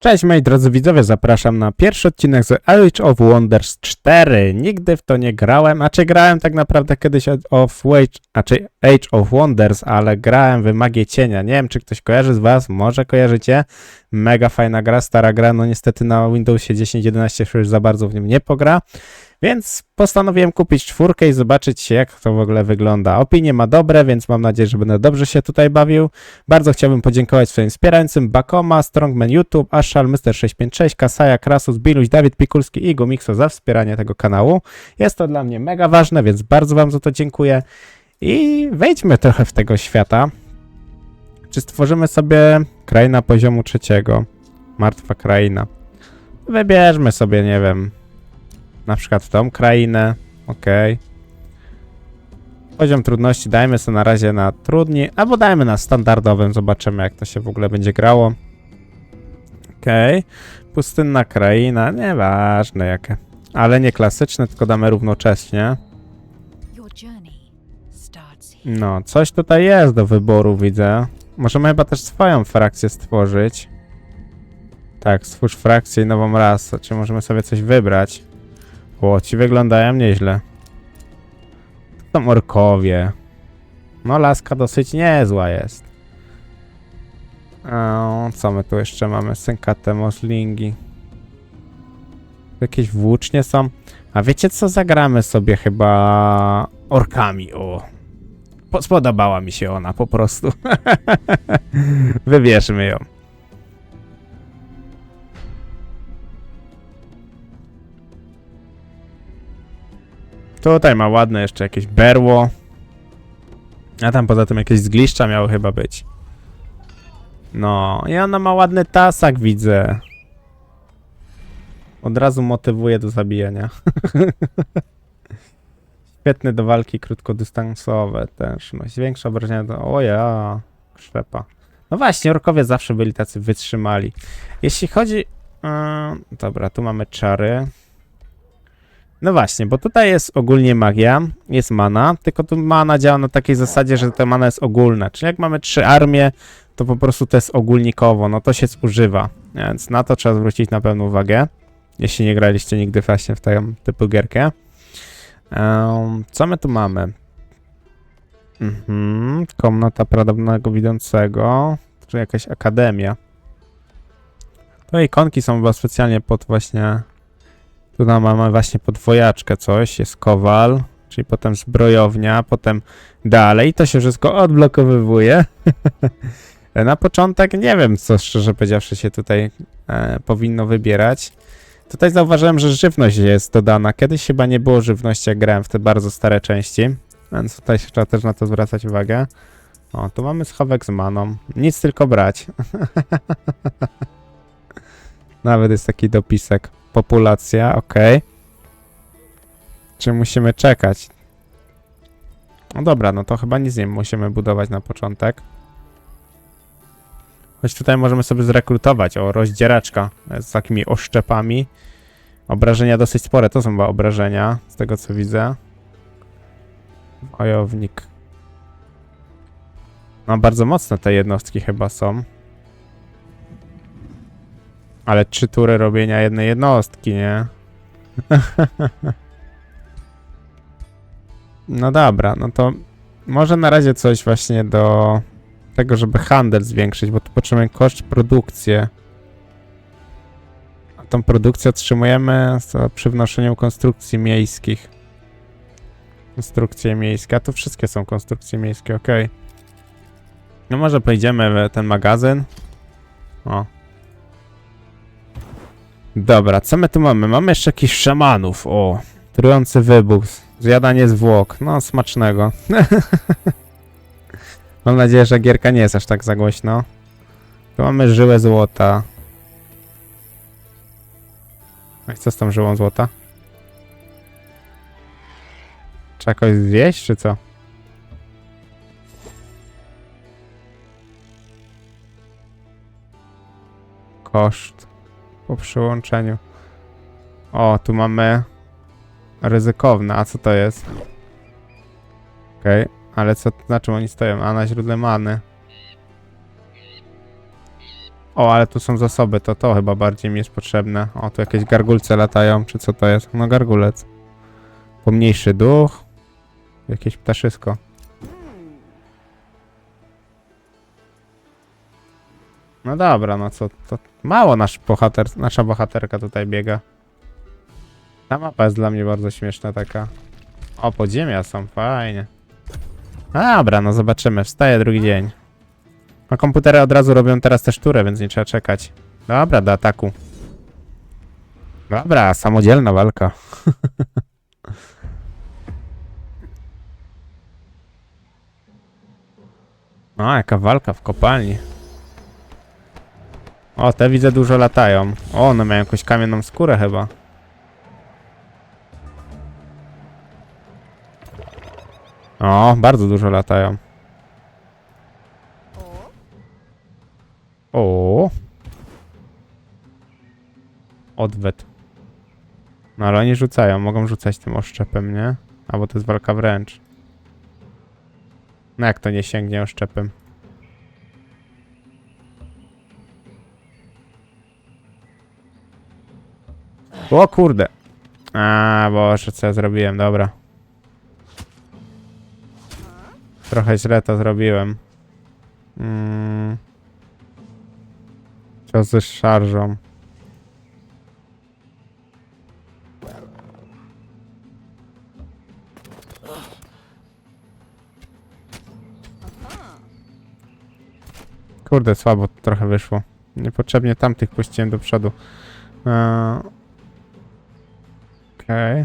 Cześć moi drodzy widzowie, zapraszam na pierwszy odcinek z Age of Wonders 4. Nigdy w to nie grałem, a czy grałem tak naprawdę kiedyś of Wage, a czy Age of Wonders, ale grałem w Magię Cienia. Nie wiem, czy ktoś kojarzy z was, może kojarzycie. Mega fajna gra, stara gra, no niestety na Windowsie 10.11 się już za bardzo w nim nie pogra. Więc postanowiłem kupić czwórkę i zobaczyć jak to w ogóle wygląda. Opinie ma dobre, więc mam nadzieję, że będę dobrze się tutaj bawił. Bardzo chciałbym podziękować swoim wspierającym Bakoma, Strongman YouTube, Ashal, Mr656, Kasaja, Krasus, Biluś, Dawid Pikulski i Gomixo za wspieranie tego kanału. Jest to dla mnie mega ważne, więc bardzo wam za to dziękuję. I wejdźmy trochę w tego świata. Czy stworzymy sobie kraina poziomu trzeciego? Martwa kraina. Wybierzmy sobie, nie wiem, na przykład tą krainę. Okej. Poziom trudności dajmy sobie na razie na trudniej, albo dajmy na standardowym, zobaczymy jak to się w ogóle będzie grało. Okej. Pustynna kraina, nieważne jakie. Ale nie klasyczne, tylko damy równocześnie. No, coś tutaj jest do wyboru, widzę. Możemy chyba też swoją frakcję stworzyć. Tak, stwórz frakcję i nową rasę. Czy możemy sobie coś wybrać? O, ci wyglądają nieźle. To orkowie. No, laska dosyć niezła jest. O, co my tu jeszcze mamy? Synkate, moslingi. Jakieś włócznie są. A wiecie co? Zagramy sobie chyba orkami, o. Po- Spodobała mi się ona po prostu. Wybierzmy ją. Tutaj ma ładne jeszcze jakieś berło. A tam poza tym jakieś zgliszcza miały chyba być. No, i ona ma ładny tasak, widzę. Od razu motywuje do zabijania. Świetny do walki krótkodystansowe też. No, większe obrażenia do... O ja, krzepa. No właśnie, orkowie zawsze byli tacy wytrzymali. Jeśli chodzi... Yy, dobra, tu mamy czary. No właśnie, bo tutaj jest ogólnie magia, jest mana, tylko tu mana działa na takiej zasadzie, że ta mana jest ogólna. Czyli jak mamy trzy armie, to po prostu to jest ogólnikowo, no to się zużywa. Więc na to trzeba zwrócić na pewno uwagę. Jeśli nie graliście nigdy właśnie w tę typu gierkę. Em, co my tu mamy? Mhm, komnata prawdopodobnego widzącego, czy jakaś akademia. To ikonki są chyba specjalnie pod właśnie... Tu mamy właśnie podwojaczkę coś, jest kowal, czyli potem zbrojownia, potem dalej, to się wszystko odblokowywuje. Na początek nie wiem, co szczerze powiedziawszy się tutaj e, powinno wybierać. Tutaj zauważyłem, że żywność jest dodana. Kiedyś chyba nie było żywności, jak grałem w te bardzo stare części, więc tutaj trzeba też na to zwracać uwagę. O, tu mamy schowek z maną. Nic tylko brać. Nawet jest taki dopisek. Populacja, ok. Czy musimy czekać? No dobra, no to chyba nic nie musimy budować na początek. Choć tutaj możemy sobie zrekrutować. O, rozdzieraczka z takimi oszczepami. Obrażenia dosyć spore, to są chyba obrażenia, z tego co widzę. Wojownik. No, bardzo mocne te jednostki chyba są. Ale trzy tury robienia jednej jednostki, nie? no dobra, no to może na razie coś właśnie do tego, żeby handel zwiększyć, bo tu potrzebujemy koszt produkcję. A tą produkcję otrzymujemy przy wnoszeniu konstrukcji miejskich. Konstrukcje miejskie, a tu wszystkie są konstrukcje miejskie, ok. No może pojedziemy w ten magazyn. O. Dobra, co my tu mamy? Mamy jeszcze jakichś szamanów, o. Trujący wybuch, zjadanie zwłok, no smacznego. Mam nadzieję, że gierka nie jest aż tak za głośno. Tu mamy żyłę złota. A co z tą żyłą złota? Trzeba jakoś zjeść, czy co? Koszt po przyłączeniu. O, tu mamy ryzykowne. A co to jest? Okej. Ale co, na czym oni stoją? A na źródle many. O, ale tu są zasoby, to to chyba bardziej mi jest potrzebne. O, tu jakieś gargulce latają, czy co to jest? No gargulec. Pomniejszy duch. Jakieś ptaszysko. No dobra, no co, to mało nasz bohater, nasza bohaterka tutaj biega. Ta mapa jest dla mnie bardzo śmieszna taka. O, podziemia są, fajnie. Dobra, no zobaczymy, wstaje drugi dzień. A komputery od razu robią teraz też turę, więc nie trzeba czekać. Dobra, do ataku. Dobra, samodzielna walka. O, jaka walka w kopalni. O, te widzę dużo latają. O, one mają jakąś kamienną skórę chyba. O, bardzo dużo latają. O. Odwet. No ale oni rzucają, mogą rzucać tym oszczepem, nie? Albo to jest walka wręcz. No jak to nie sięgnie oszczepem? O kurde. A, boże, co ja zrobiłem, dobra. Trochę źle to zrobiłem. Mm. Cios ze szarżą. Kurde, słabo trochę wyszło. Niepotrzebnie tamtych puściłem do przodu. Eee, Okej.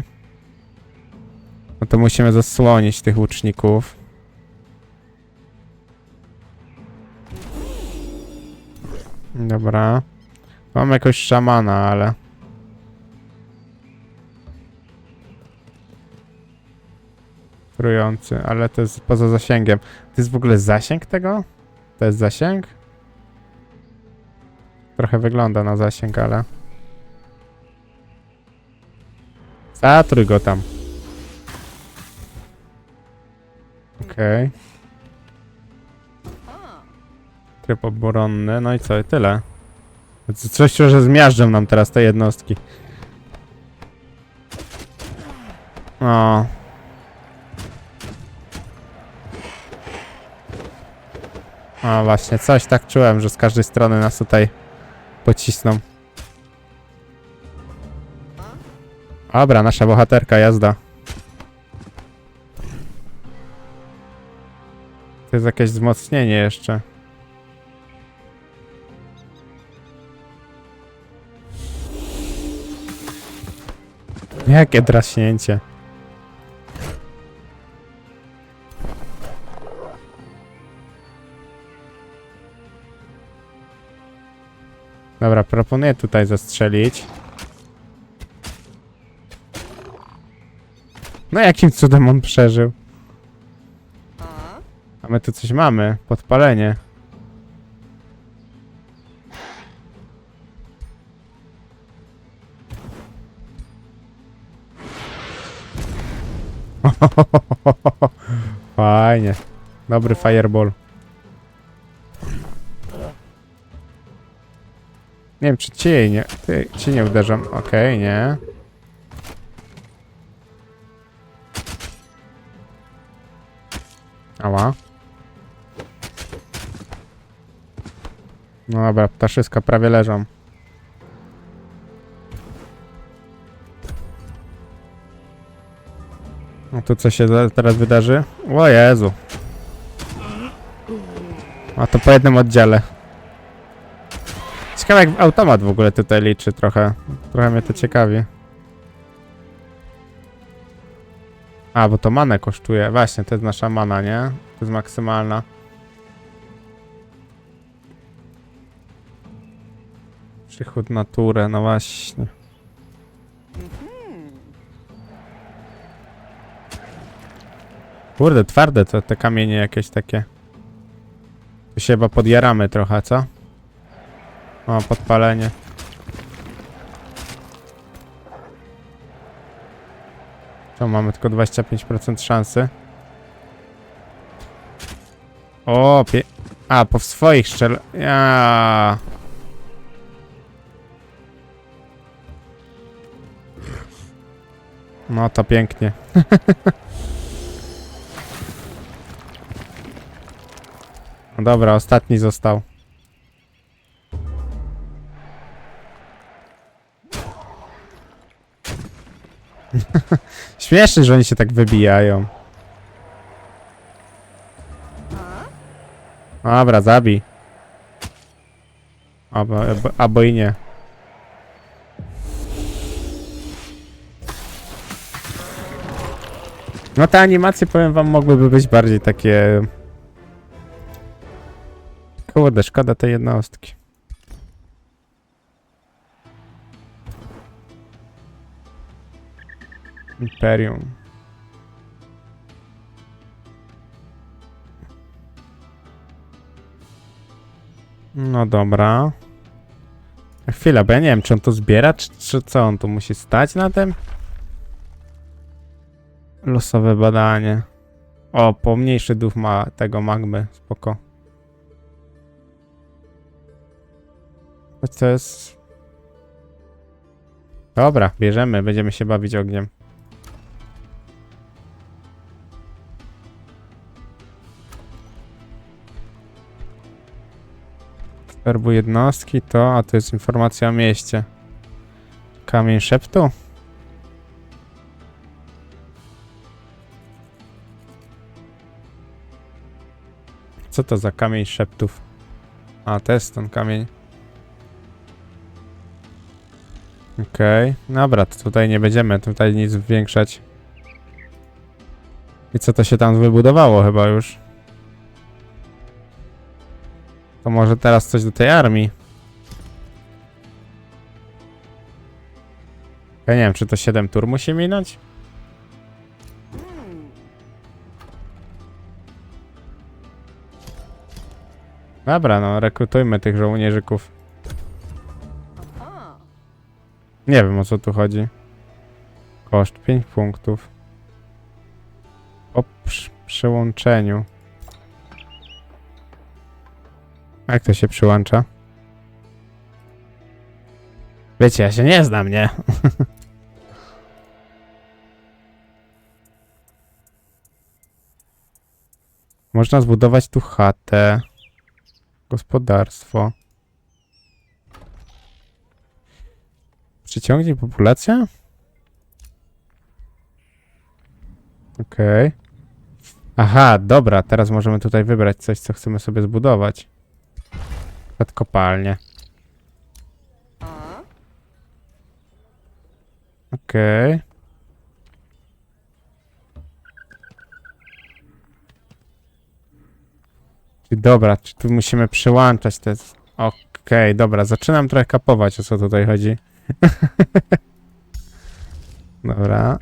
No to musimy zasłonić tych łuczników. Dobra. Mam jakoś szamana, ale... Trujący, ale to jest poza zasięgiem. To jest w ogóle zasięg tego? To jest zasięg? Trochę wygląda na zasięg, ale... Zatruj go tam. Okej. Tryb obronny, no i co, i tyle. Co- Coś, że zmiażdżą nam teraz te jednostki. O. O, właśnie, coś tak czułem, że z każdej strony nas tutaj pocisną. Dobra, nasza bohaterka, jazda. To jest jakieś wzmocnienie jeszcze. Jakie draśnięcie. Dobra, proponuję tutaj zastrzelić. No jakim cudem on przeżył? A my tu coś mamy. Podpalenie. Fajnie. Dobry fireball. Nie wiem, czy ci jej nie... Ty, ci nie uderzam. Okej, nie. Ała. No dobra, ptaszyska prawie leżą. No tu co się teraz wydarzy? O Jezu. A to po jednym oddziale. Ciekawe jak automat w ogóle tutaj liczy trochę. Trochę mnie to ciekawi. A, bo to manę kosztuje. Właśnie, to jest nasza mana, nie? To jest maksymalna. Przychód naturę, no właśnie. Kurde, twarde to te kamienie jakieś takie. Tu się chyba podjaramy trochę, co? O, podpalenie. Mamy tylko 25% szansy. O, pie... A, po swoich szczel... Ja. No to pięknie. no dobra, ostatni został. Śmieszne, że oni się tak wybijają. Dobra, zabij. Albo, albo, i nie. No te animacje, powiem wam, mogłyby być bardziej takie... Kurde, szkoda tej jednostki. Imperium. No dobra. Chwila, bo ja nie wiem, czy on to zbiera, czy, czy co on tu musi stać na tym? Losowe badanie. O, pomniejszy duch ma tego magmy. Spoko. Choć to jest... Dobra, bierzemy. Będziemy się bawić ogniem. Serbu jednostki to, a to jest informacja o mieście. Kamień szeptu? Co to za kamień szeptów? A, to jest ten kamień. Okej, dobra, to tutaj nie będziemy tutaj nic zwiększać. I co to się tam wybudowało chyba już? To może teraz coś do tej armii. Ja nie wiem, czy to 7 tur musi minąć? Dobra, no rekrutujmy tych żołnierzyków. Nie wiem o co tu chodzi. Koszt 5 punktów. Po przy- przyłączeniu. Jak to się przyłącza? Wiecie, ja się nie znam, nie? Można zbudować tu chatę. Gospodarstwo. Przyciągnij populację? Okej. Aha, dobra, teraz możemy tutaj wybrać coś, co chcemy sobie zbudować. Przed kopalnię. Okej. Czyli Dobra, czy tu musimy przyłączać te... Okej, dobra, zaczynam trochę kapować, o co tutaj chodzi. dobra.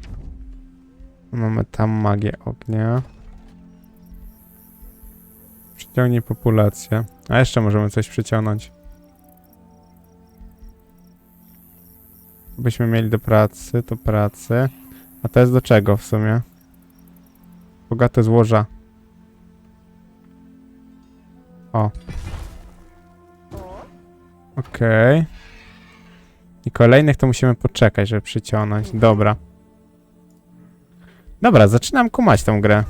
Mamy tam magię ognia. Przyciągnij populację. A jeszcze możemy coś przyciągnąć. Byśmy mieli do pracy, to pracy. A to jest do czego w sumie? Bogate złoża. O. Okej. I kolejnych to musimy poczekać, żeby przyciągnąć. Dobra. Dobra, zaczynam kumać tą grę.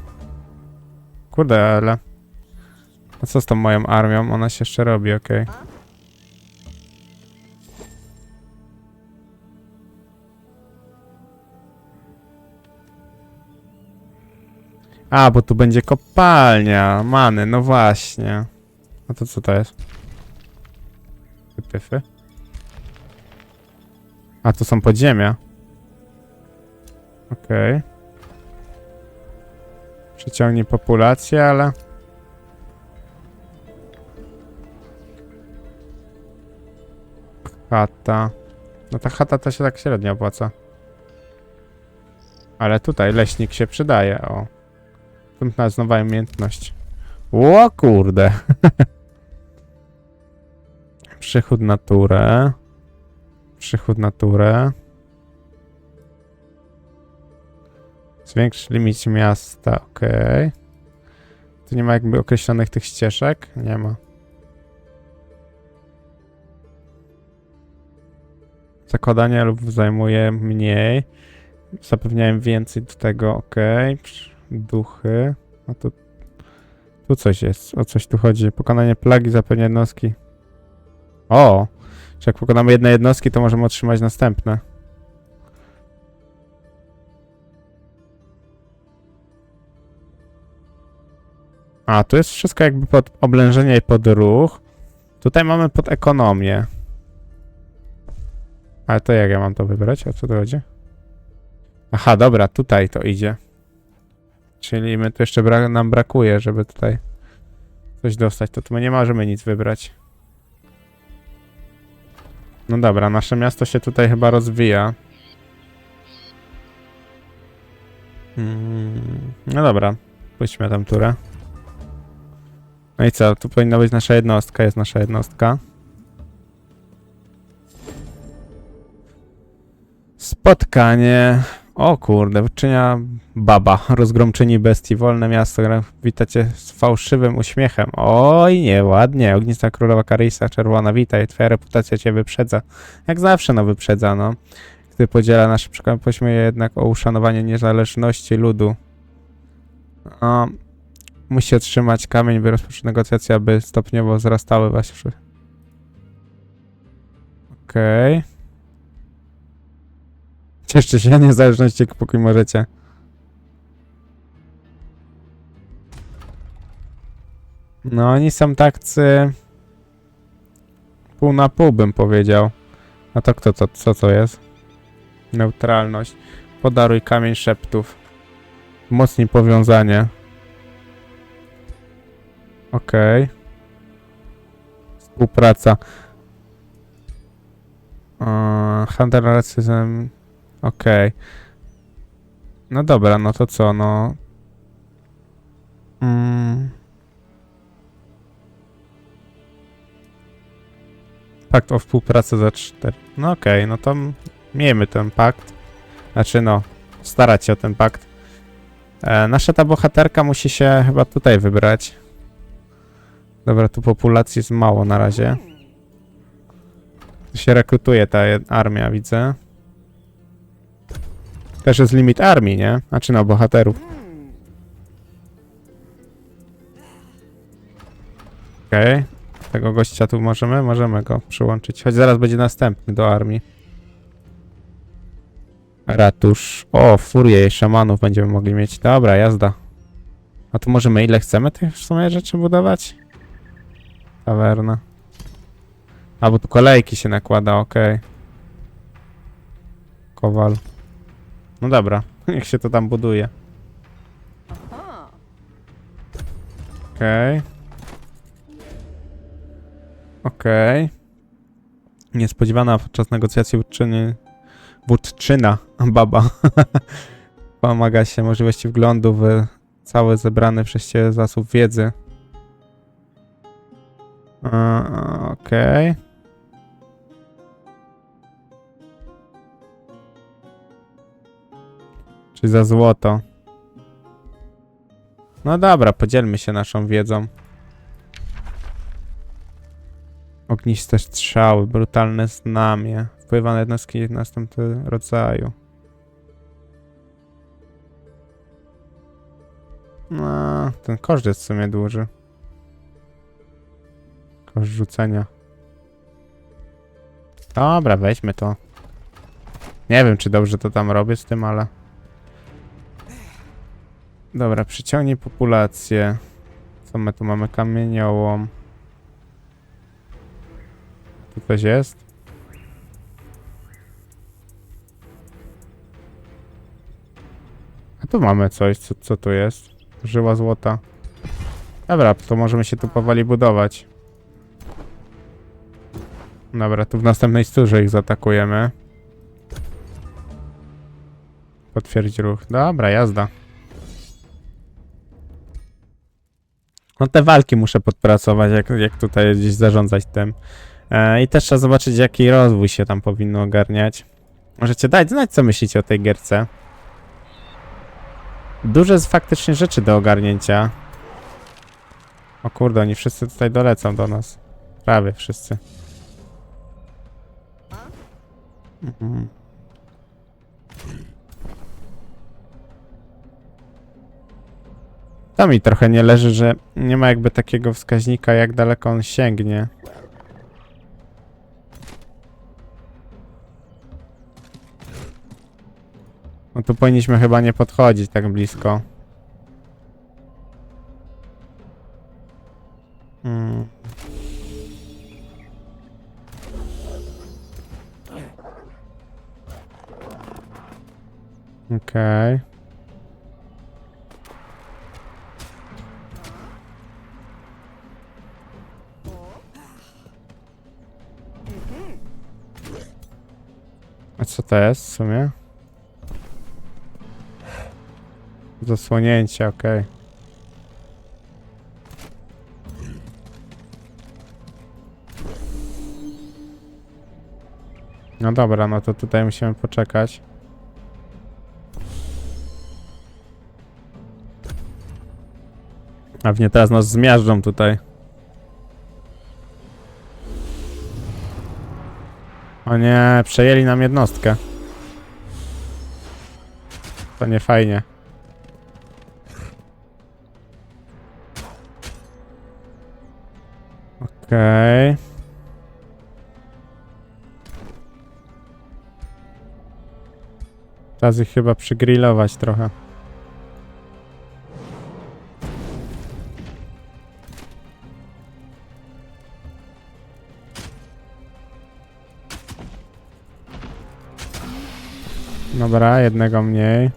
Kurde, ale... A co z tą moją armią? Ona się jeszcze robi, okej. A, bo tu będzie kopalnia. Many, no właśnie. A to co to jest? Pyfy. A, to są podziemia. Okej. Przyciągnij populację, ale... Chata. No ta chata to się tak średnio opłaca. Ale tutaj leśnik się przydaje, o. Następna jest nowa umiejętność. Ło kurde. Przychód naturę. Przychód naturę. Zwiększ limit miasta, ok. Tu nie ma jakby określonych tych ścieżek? Nie ma. Zakładanie lub zajmuje mniej. zapewniałem więcej do tego. Psz, Duchy. A tu, tu coś jest, o coś tu chodzi. Pokonanie plagi zapewnia jednostki. O! Czy jak pokonamy jedne jednostki, to możemy otrzymać następne. A, tu jest wszystko jakby pod oblężenie i pod ruch. Tutaj mamy pod ekonomię. Ale to jak ja mam to wybrać? O co tu chodzi? Aha, dobra, tutaj to idzie. Czyli my tu jeszcze bra nam brakuje, żeby tutaj coś dostać. To tu my nie możemy nic wybrać. No dobra, nasze miasto się tutaj chyba rozwija. Mm, no dobra, pójdźmy tam turę. No i co, tu powinna być nasza jednostka, jest nasza jednostka. Spotkanie. O kurde, czynia baba, rozgromczyni bestii, wolne miasto. Witacie z fałszywym uśmiechem. Oj, nieładnie. Ognista królowa Karisa, czerwona, witaj. Twoja reputacja cię wyprzedza. Jak zawsze, no wyprzedza, no. Gdy podziela nasze przekonanie, pośmieje jednak o uszanowanie niezależności ludu. O, musi otrzymać kamień, by rozpocząć negocjacje, aby stopniowo wzrastały wasze. Okej. Cieszcie się niezależności, póki możecie. No, oni są takcy... Pół na pół bym powiedział. A to kto to, co to jest? Neutralność. Podaruj kamień szeptów. Mocniej powiązanie. Okej. Współpraca. Eee, handel racyzm. Okej. No dobra, no to co, no... Mm. Pakt o współpracy za 4. No okej, no to miejmy ten pakt. Znaczy no, starać się o ten pakt. E, nasza ta bohaterka musi się chyba tutaj wybrać. Dobra, tu populacji jest mało na razie. Tu się rekrutuje ta armia, widzę. Też jest limit armii, nie? Znaczy no, bohaterów. Okej. Tego gościa tu możemy? Możemy go przyłączyć. Choć zaraz będzie następny do armii. Ratusz. O, furię i szamanów będziemy mogli mieć. Dobra, jazda. A tu możemy ile chcemy tych w sumie rzeczy budować? Tawerna. A, bo tu kolejki się nakłada, okej. Kowal. No dobra, niech się to tam buduje. Okej. Okej. Niespodziewana podczas negocjacji uczyny... Wódczyna, baba. Pomaga się możliwości wglądu w cały zebrany przez ciebie zasób wiedzy. Okej. Czyli za złoto. No dobra, podzielmy się naszą wiedzą. Ogniste strzały, brutalne znamie. Wpływa na jednostki następnego rodzaju. No, ten koszt jest w sumie duży. Koszt rzucenia. Dobra, weźmy to. Nie wiem, czy dobrze to tam robię z tym, ale... Dobra, przyciągnij populację. Co my tu mamy? Kamieniołom. Tu coś jest? A tu mamy coś, co, co tu jest? Żyła złota. Dobra, to możemy się tu powoli budować. Dobra, tu w następnej sturze ich zaatakujemy. Potwierdź ruch. Dobra, jazda. No te walki muszę podpracować, jak, jak tutaj gdzieś zarządzać tym. E, I też trzeba zobaczyć, jaki rozwój się tam powinno ogarniać. Możecie dać znać, co myślicie o tej gierce. Dużo jest faktycznie rzeczy do ogarnięcia. O kurde, oni wszyscy tutaj dolecą do nas. Prawie wszyscy. Mhm. To mi trochę nie leży, że nie ma jakby takiego wskaźnika, jak daleko on sięgnie. No tu powinniśmy chyba nie podchodzić tak blisko. Hmm. Okej. A to w sumie? Zasłonięcie, okej. No dobra, no to tutaj musimy poczekać. A mnie teraz nas zmiażdżą tutaj. O nie, przejęli nam jednostkę. To nie fajnie. Okej. Czas ich chyba przygrillować trochę. Dobra, jednego mniej.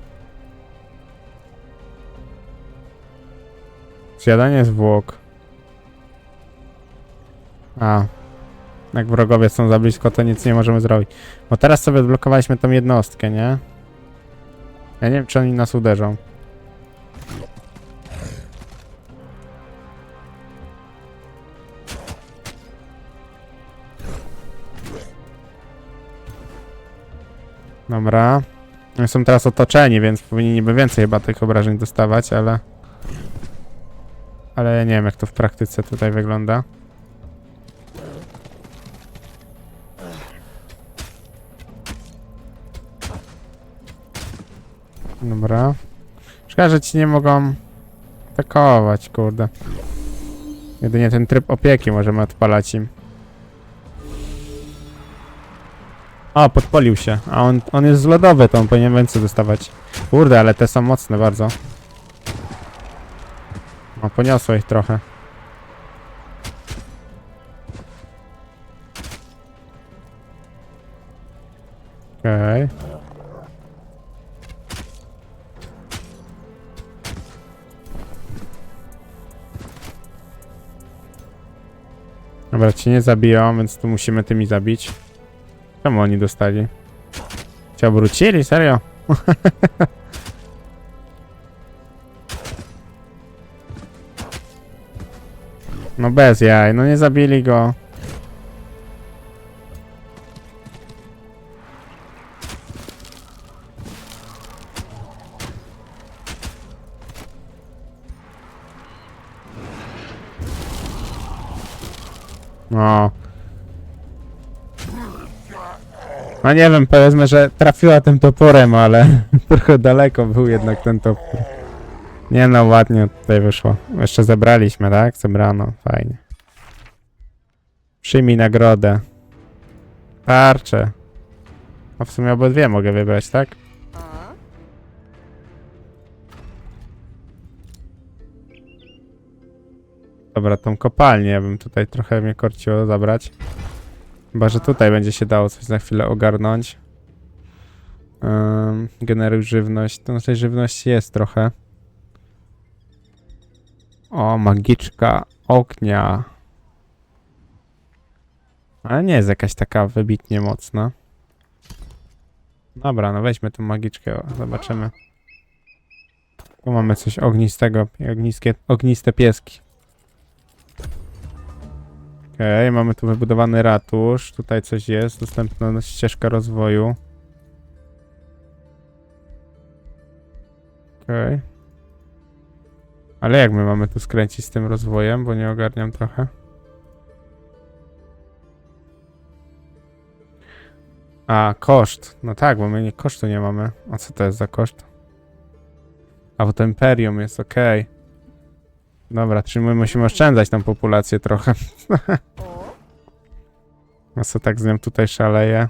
Zjadanie zwłok. A. Jak wrogowie są za blisko, to nic nie możemy zrobić. Bo teraz sobie odblokowaliśmy tą jednostkę, nie? Ja nie wiem, czy oni nas uderzą. Dobra. Są teraz otoczeni, więc powinni niby więcej chyba tych obrażeń dostawać, ale... Ale ja nie wiem, jak to w praktyce tutaj wygląda. Dobra. Szkoda, że ci nie mogą atakować, kurde. Jedynie ten tryb opieki możemy odpalać im. O, podpolił się. A on, on jest lodowy, to on powinien więcej dostawać. Kurde, ale te są mocne bardzo. O, poniosło ich trochę. Okej. Dobra, ci nie zabiją, więc tu musimy tymi zabić. Czemu oni dostali? Cię obrócili? Serio? No bez jaj, no nie zabili go. No. No nie wiem, powiedzmy, że trafiła tym toporem, ale trochę daleko był jednak ten topór. Nie no, ładnie tutaj wyszło. Jeszcze zebraliśmy, tak? Zebrano, fajnie. Przyjmij nagrodę. Tarcze. A w sumie obydwie mogę wybrać, tak? Dobra, tą kopalnię bym tutaj trochę mnie korciło zabrać. Chyba, że tutaj będzie się dało coś za chwilę ogarnąć. Um, generuj żywność. To tej żywności jest trochę. O, magiczka ognia. Ale nie jest jakaś taka wybitnie mocna. Dobra, no weźmy tą magiczkę, zobaczymy. Tu mamy coś ognistego, ogniskie, ogniste pieski. Okej, mamy tu wybudowany ratusz. Tutaj coś jest, dostępna ścieżka rozwoju. Okej. Ale jak my mamy tu skręcić z tym rozwojem, bo nie ogarniam trochę. A, koszt. No tak, bo my nie, kosztu nie mamy. A co to jest za koszt? A, bo to Imperium jest, okej. Dobra, czyli my musimy oszczędzać tą populację trochę. A co tak z nią tutaj szaleje?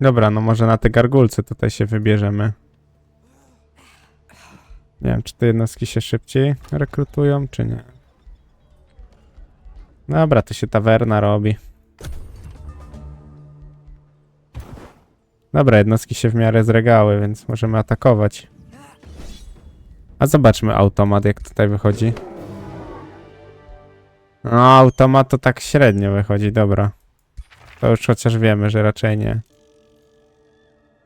Dobra, no może na te gargulce tutaj się wybierzemy. Nie wiem, czy te jednostki się szybciej rekrutują, czy nie. Dobra, to się tawerna robi. Dobra, jednostki się w miarę zregały, więc możemy atakować. A zobaczmy automat, jak tutaj wychodzi. No, automat to tak średnio wychodzi, dobra. To już chociaż wiemy, że raczej nie.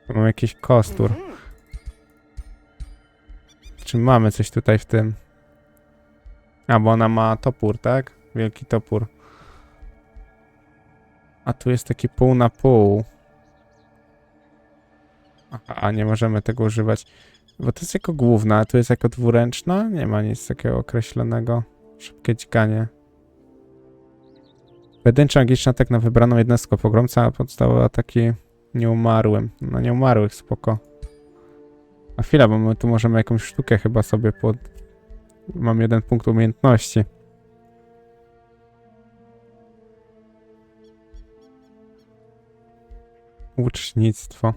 Mam jakiś kostur. Czy mamy coś tutaj w tym? A, bo ona ma topór, tak? Wielki topór. A tu jest taki pół na pół. Aha, nie możemy tego używać. Bo to jest jako główna, a tu jest jako dwuręczna? Nie ma nic takiego określonego. Szybkie dźganie. Pojedyncza magiczna atak na wybraną jednostkę pogromca, a podstawowe ataki nieumarłym. No nieumarłych, spoko. A chwila, bo my tu możemy jakąś sztukę chyba sobie pod... Mam jeden punkt umiejętności. Łucznictwo.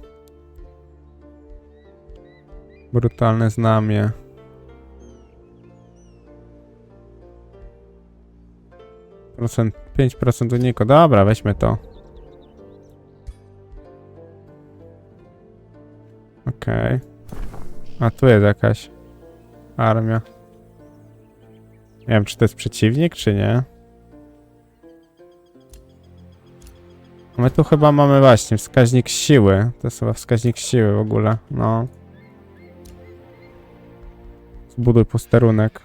Brutalne znamie. Procent, 5% uniku. Dobra, weźmy to. Okej. A tu jest jakaś armia. Nie wiem, czy to jest przeciwnik, czy nie. My tu chyba mamy właśnie wskaźnik siły. To jest chyba wskaźnik siły w ogóle. No. Zbuduj posterunek.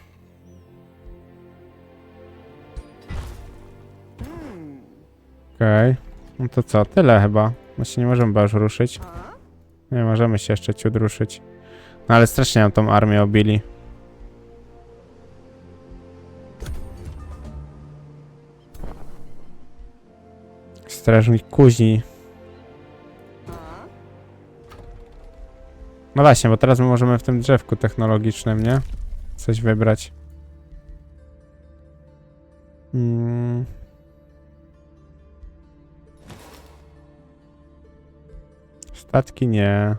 Okej. No to co? Tyle chyba. Się nie możemy chyba już ruszyć. Nie możemy się jeszcze ciut ruszyć. No ale strasznie nam tą armię obili. Strażnik kuźni. No właśnie, bo teraz my możemy w tym drzewku technologicznym, nie? Coś wybrać. Mm. Statki nie.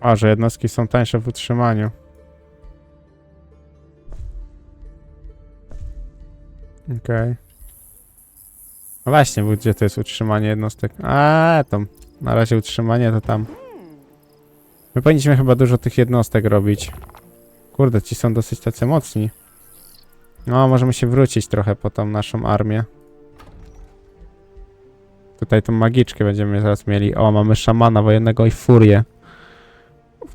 A, że jednostki są tańsze w utrzymaniu. Okej. No właśnie, bo gdzie to jest utrzymanie jednostek? A, tam. Na razie utrzymanie to tam. My powinniśmy chyba dużo tych jednostek robić. Kurde, ci są dosyć tacy mocni. No, możemy się wrócić trochę po tą naszą armię. Tutaj tą magiczkę będziemy zaraz mieli. O, mamy szamana wojennego i furię.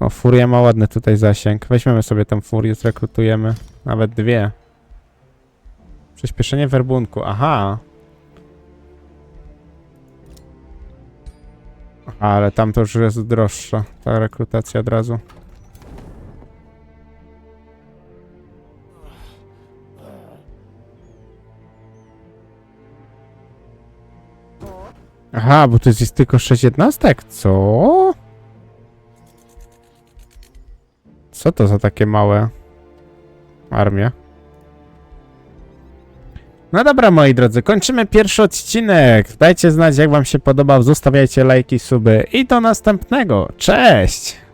No, furia ma ładny tutaj zasięg. Weźmiemy sobie tą furię, zrekrutujemy. Nawet dwie. Przyspieszenie werbunku. Aha. Ale tam to już jest droższa. Ta rekrutacja od razu. Aha, bo jest, jest tylko 6 jednostek? Co? Co to za takie małe armie? No dobra, moi drodzy, kończymy pierwszy odcinek. Dajcie znać, jak wam się podobał, zostawiajcie lajki, suby i do następnego. Cześć!